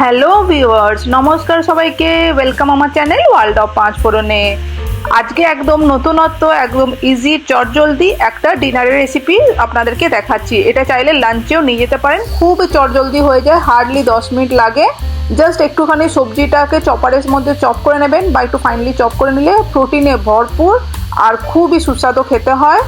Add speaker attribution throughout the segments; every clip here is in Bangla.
Speaker 1: হ্যালো ভিউয়ার্স নমস্কার সবাইকে। ওয়েলকাম আমার চ্যানেল ওয়ার্ল্ড অফ পাঁচ ফোড়নে আজকে একদম নতুনত্ব, একদম ইজি চটজলদি একটা ডিনারের রেসিপি আপনাদেরকে দেখাচ্ছি। এটা চাইলে লাঞ্চেও নিয়ে যেতে পারেন। খুব চটজলদি হয়ে যায় হার্ডলি দশ মিনিট লাগে। জাস্ট একটুখানি সবজিটাকে চপারের মধ্যে চপ করে নেবেন বা একটু ফাইনালি চপ করে নিলে প্রোটিনে ভরপুর আর খুবই সুস্বাদু খেতে হয়।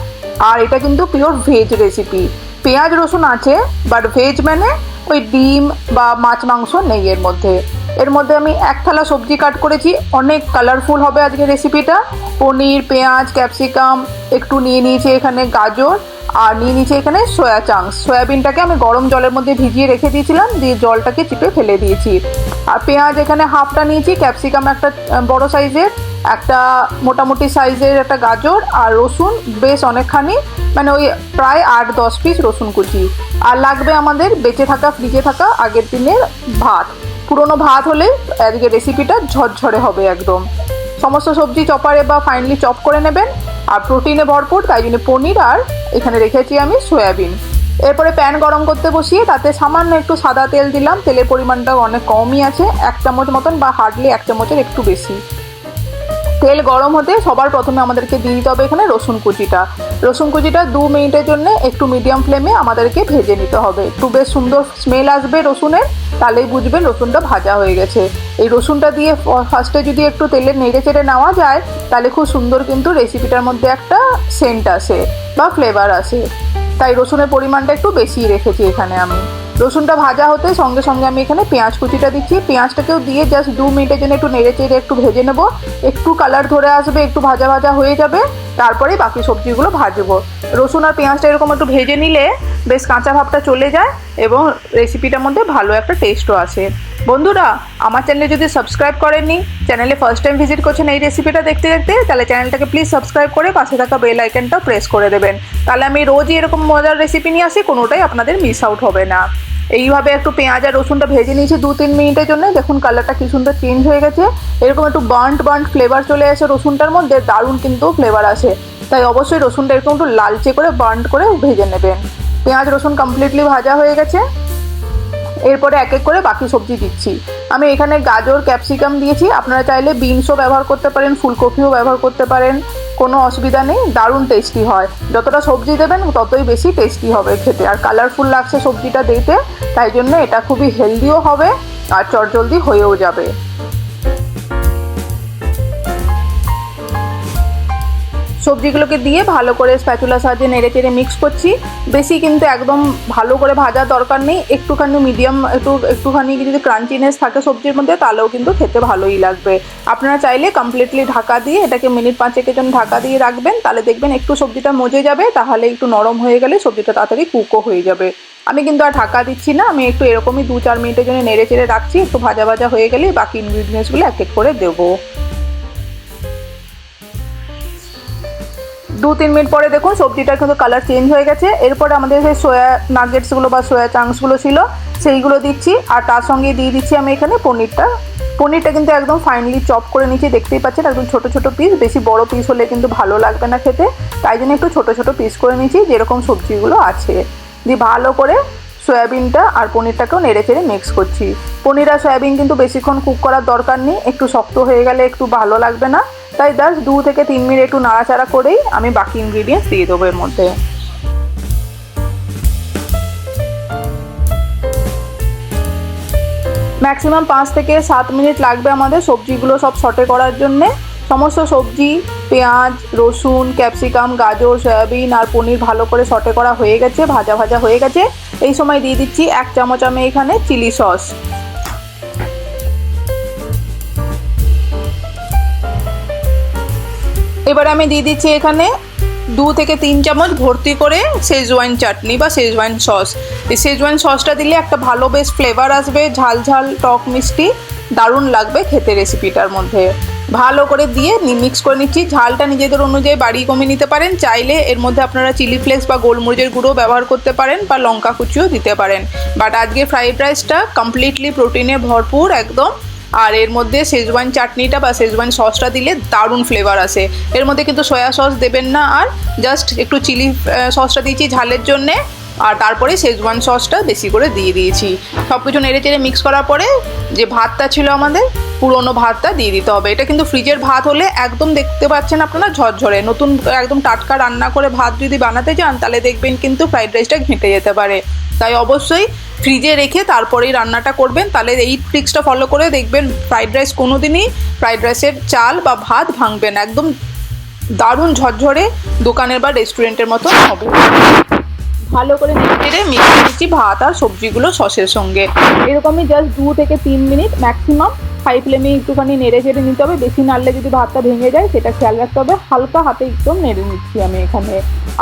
Speaker 1: আর এটা কিন্তু পিওর ভেজ রেসিপি পেঁয়াজ রসুন আছে বাট ভেজ মানে ওই ডিম বা মাছ, মাংস নেই এর মধ্যে। এর মধ্যে আমি এক থালা সবজি কাট করেছি। অনেক কালারফুল হবে আজকে রেসিপিটা পনির, পেঁয়াজ ক্যাপসিকাম একটু নিয়ে নিয়েছি এখানে গাজর আর নিয়ে নিয়েছি এখানে সয়া চাংস সয়াবিনটাকে আমি গরম জলের মধ্যে ভিজিয়ে রেখে দিয়েছিলাম, দিয়ে জলটাকে চিপে ফেলে দিয়েছি। আর পেঁয়াজ এখানে হাফটা নিয়েছি ক্যাপসিকাম একটা বড় সাইজের একটা মোটামুটি সাইজের একটা গাজর আর রসুন, বেশ অনেকখানি মানে ওই প্রায় আট দশ পিস রসুন কুচি। আর লাগবে আমাদের বেঁচে থাকা, ফ্রিজে থাকা আগের দিনের ভাত। পুরনো ভাত হলে আজকে রেসিপিটা ঝরঝরে হবে একদম। সমস্ত সবজি চপারে বা ফাইনালি চপ করে নেবেন, আর প্রোটিনে ভরপুর, তাই জন্য পনির আর এখানে রেখেছি আমি সয়াবিন। এরপরে প্যান গরম করতে বসিয়ে তাতে সামান্য একটু সাদা তেল দিলাম। তেলের পরিমাণটাও অনেক কমই আছে, এক চামচ মতন বা হার্ডলি এক চামচের একটু বেশি। তেল গরম হতে সবার প্রথমে আমাদেরকে দিয়ে দিতে হবে এখানে রসুন কুচিটা। রসুন কুচিটা দু মিনিটের জন্য একটু মিডিয়াম ফ্লেমে আমাদেরকে ভেজে নিতে হবে। একটু বেশ সুন্দর স্মেল আসবে রসুনের, তাহলেই বুঝবেন রসুনটা ভাজা হয়ে গেছে। এই রসুনটা দিয়ে ফার্স্টে যদি একটু তেলে নেড়ে চেড়ে নেওয়া যায়, তাহলে খুব সুন্দর কিন্তু রেসিপিটার মধ্যে একটা সেন্ট আসে বা ফ্লেভার আসে। তাই রসুনের পরিমাণটা একটু বেশি রেখেছি এখানে আমি। রসুনটা ভাজা হতে সঙ্গে সঙ্গে আমি এখানে পেঁয়াজ কুচিটা দিচ্ছি। পেঁয়াজটাকেও দিয়ে জাস্ট দু মিনিটের জন্য একটু নেড়ে চেড়ে একটু ভেজে নেব। একটু কালার ধরে আসবে, একটু ভাজা ভাজা হয়ে যাবে। তারপরে বাকি সবজিগুলো ভাজবো। রসুন আর পেঁয়াজটা এরকম একটু ভেজে নিলে বেশ কাঁচা ভাবটা চলে যায় এবং রেসিপিটার মধ্যে ভালো একটা টেস্টও আসে। বন্ধুরা, আমার চ্যানেলে যদি সাবস্ক্রাইব করেননি চ্যানেলে ফার্স্ট টাইম ভিজিট করছেন এই রেসিপিটা দেখতে দেখতে, তাহলে চ্যানেলটাকে প্লিজ সাবস্ক্রাইব করে পাশে থাকা বেল আইকনটা প্রেস করে দেবেন। তাহলে আমি রোজই এরকম মজার রেসিপি নিয়ে আসি, কোনোটাই আপনাদের মিস আউট হবে না। এইভাবে একটু পেঁয়াজ আর রসুনটা ভেজে নিয়েছি দু, তিন মিনিটের জন্য দেখুন কালারটা কি সুন্দর চেঞ্জ হয়ে গেছে। এরকম একটু বান্ট বান্ট ফ্লেভার চলে আসে রসুনটার মধ্যে, দারুণ কিন্তু ফ্লেভার আসে। তাই অবশ্যই রসুনটা এরকম একটু লালচে করে বান্ট করে ভেজে নেবেন। পেঁয়াজ, রসুন কমপ্লিটলি ভাজা হয়ে গেছে। এরপরে এক এক করে বাকি সবজি দিচ্ছি। আমি এখানে গাজর ক্যাপসিকাম দিয়েছি। আপনারা চাইলে বিনসও ব্যবহার করতে পারেন, ফুলকপিও ব্যবহার করতে পারেন। কোনো অসুবিধা নেই, দারুণ টেস্টি হয়। যতটা সবজি দেবেন, ততই বেশি টেস্টি হবে খেতে। আর কালারফুল লাগছে সবজিটা দিতে তাই জন্য এটা খুবই হেলদিও হবে আর চটজলদি হয়েও যাবে। সবজিগুলোকে দিয়ে ভালো করে স্প্যাচুলা সাহায্যে নেড়ে চেড়ে মিক্স করছি। বেশি কিন্তু একদম ভালো করে ভাজার দরকার নেই। একটুখানি মিডিয়াম একটু, একটুখানি যদি ক্রাঞ্চিনেস থাকে সবজির মধ্যে, তাহলেও কিন্তু খেতে ভালোই লাগবে। আপনারা চাইলে কমপ্লিটলি ঢাকা দিয়ে, এটাকে মিনিট পাঁচেকের জন্য ঢাকা দিয়ে রাখবেন। তাহলে দেখবেন একটু সবজিটা মজে যাবে, তাহলে একটু নরম হয়ে গেলে সবজিটা তাড়াতাড়ি কুকও হয়ে যাবে। আমি কিন্তু আর ঢাকা দিচ্ছি না, আমি একটু এরকমই দু চার মিনিটের জন্য নেড়ে চেড়ে রাখছি, একটু ভাজা ভাজা হয়ে গেলে বাকি ইনগ্রিডিয়েন্টসগুলো এক এক করে দেবো। দু তিন মিনিট পরে দেখুন, সবজিটার কিন্তু কালার চেঞ্জ হয়ে গেছে। এরপরে আমাদের যে সোয়া নাগেটসগুলো বা সোয়া চাংসগুলো ছিল, সেইগুলো দিচ্ছি। আর তার সঙ্গে দিয়ে দিচ্ছি আমি এখানে পনিরটা। পনিরটা কিন্তু একদম ফাইনালি চপ করে নিচ্ছি, দেখতেই পাচ্ছেন, একদম ছোট ছোট পিস বেশি বড় পিস হলে কিন্তু ভালো লাগবে না খেতে। তাই জন্য একটু ছোট ছোট পিস করে নিচ্ছি, যেরকম সবজিগুলো আছে। দিয়ে ভালো করে সয়াবিনটা আর পনিরটাকেও নেড়ে চেড়ে মিক্স করছি। পনির আর সয়াবিন কিন্তু বেশিক্ষণ কুক করার দরকার নেই, একটু শক্ত হয়ে গেলে একটু ভালো লাগবে না। তাই দাস দু থেকে তিন মিনিট একটু নাড়াচাড়া করেই আমি বাকি ইনগ্রিডিয়েন্টস দিয়ে দেবো এর মধ্যে। ম্যাক্সিমাম পাঁচ থেকে সাত মিনিট লাগবে আমাদের সবজিগুলো সব সটে করার জন্যে। সমস্ত সবজি পেঁয়াজ, রসুন, ক্যাপসিকাম, গাজর, সয়াবিন আর পনির ভালো করে সটে করা হয়ে গেছে, ভাজা ভাজা হয়ে গেছে। এই সময় দিয়ে দিচ্ছি এক চামচ আমি এখানে চিলি সস। এবারে আমি দিয়ে দিচ্ছি এখানে দু থেকে তিন চামচ ভর্তি করে শেজওয়াইন চাটনি বা শেজওয়াইন সস। এই শেজওয়াইন সসটা দিলে একটা ভালো বেশ ফ্লেভার আসবে, ঝাল ঝাল টক মিষ্টি, দারুণ লাগবে খেতে রেসিপিটার মধ্যে। ভালো করে দিয়ে মিক্স করে নিচ্ছি। ঝালটা নিজেদের অনুযায়ী বাড়ি কমিয়ে নিতে পারেন। চাইলে এর মধ্যে আপনারা চিলি ফ্লেক্স বা গোলমরিচের গুঁড়ো ব্যবহার করতে পারেন বা লঙ্কা কুচিও দিতে পারেন। বাট আজকে ফ্রাইড রাইসটা কমপ্লিটলি প্রোটিনে ভরপুর একদম। আর এর মধ্যে শেজওয়ান চাটনিটা বা শেজওয়ান সসটা দিলে দারুণ ফ্লেভার আসে। এর মধ্যে কিন্তু সয়া সস দেবেন না আর জাস্ট একটু চিলি সসটা দিয়েছি ঝালের জন্যে। আর তারপরে শেজওয়ান সসটা বেশি করে দিয়ে দিয়েছি। সব কিছু নেড়ে চেড়ে মিক্স করার পরে যে ভাতটা ছিল আমাদের পুরোনো ভাতটা দিয়ে দিতে হবে। এটা কিন্তু ফ্রিজের ভাত হলে একদম দেখতে পাচ্ছেন আপনারা ঝরঝরে। নতুন একদম টাটকা রান্না করে ভাত যদি বানাতে চান, তাহলে দেখবেন কিন্তু ফ্রাইড রাইসটা ঘেঁটে যেতে পারে। তাই অবশ্যই ফ্রিজে রেখে তারপরেই রান্নাটা করবেন। তাহলে এই ট্রিক্সটা ফলো করে দেখবেন ফ্রাইড রাইস কোনো দিনই ফ্রাইড রাইসের চাল বা ভাত ভাঙবেন একদম দারুণ ঝরঝরে দোকানের বা রেস্টুরেন্টের মতো হবে। ভালো করে নেড়ে মিশিয়ে দিচ্ছি ভাত আর সবজিগুলো সসের সঙ্গে। এরকমই জাস্ট দু থেকে তিন মিনিট ম্যাক্সিমাম হাই ফ্লেমে একটুখানি নেড়ে চেড়ে নিতে হবে, বেশি নাড়লে যদি ভাতটা ভেঙে যায় সেটা খেয়াল রাখতে হবে, হালকা হাতে একদম নেড়ে নিচ্ছি আমি এখানে।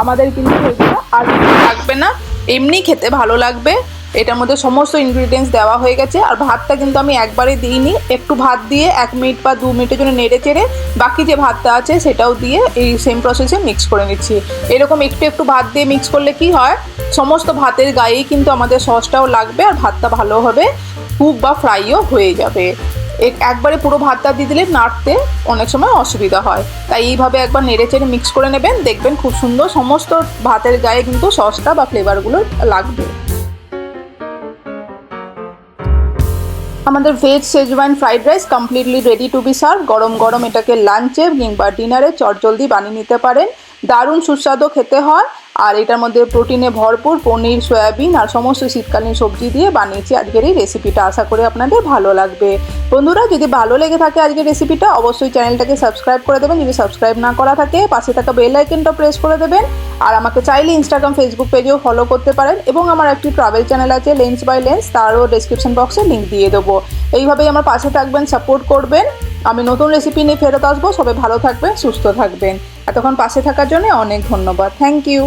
Speaker 1: আমাদের কিন্তু এগুলো আর লাগবে না, এমনি খেতে ভালো লাগবে। এটার মধ্যে সমস্ত ইনগ্রিডিয়েন্টস দেওয়া হয়ে গেছে, আর ভাতটা কিন্তু আমি একবারে দিইনি, একটু ভাত দিয়ে এক মিনিট বা দু মিনিটের জন্য নেড়ে চেড়ে বাকি যে ভাতটা আছে সেটাও দিয়ে এই সেম প্রসেসে মিক্স করে নিচ্ছি। এরকম একটু একটু ভাত দিয়ে মিক্স করলে কি হয়, সমস্ত ভাতের গায়েই কিন্তু আমাদের সসটাও লাগবে, আর ভাতটা ভালো হবে কুক বা ফ্রাইও হয়ে যাবে। একবারে পুরো ভাতটা দিয়ে দিলে নাড়তে অনেক সময় অসুবিধা হয়। তাই এইভাবে একবার নেড়ে চেড়ে মিক্স করে নেবেন, দেখবেন খুব সুন্দর সমস্ত ভাতের গায়ে কিন্তু সসটা বা ফ্লেভারগুলো লাগবে। আমাদের veg Schezwan fried rice completely ready to be serve গরম গরম এটাকে লাঞ্চে কিংবা ডিনারে চটজলদি বানিয়ে নিতে পারেন। দারুণ সুস্বাদু খেতে হয়। আর এটার মধ্যে প্রোটিনে ভরপুর পনির, সয়াবিন আর সমস্ত শীতকালীন সবজি দিয়ে বানিয়েছি আজকের এই রেসিপিটা আশা করি আপনাদের ভালো লাগবে। বন্ধুরা, যদি ভালো লেগে থাকে আজকের রেসিপিটা অবশ্যই চ্যানেলটাকে সাবস্ক্রাইব করে দেবেন। যদি সাবস্ক্রাইব না করা থাকে, পাশে থাকা বেল আইকনটা প্রেস করে দেবেন। আর আমাকে চাইলে ইনস্টাগ্রাম ফেসবুক পেজেও ফলো করতে পারেন এবং আমার একটি ট্রাভেল চ্যানেল আছে লেন্স বাই লেন্স তারও ডেসক্রিপশন বক্সে লিঙ্ক দিয়ে দেবো। এইভাবেই আমার পাশে থাকবেন সাপোর্ট করবেন। আমি নতুন রেসিপি নিয়ে ফেরত আসব। সবাই ভালো থাকবেন, সুস্থ থাকবেন। এতক্ষণ পাশে থাকার জন্য অনেক ধন্যবাদ। Thank you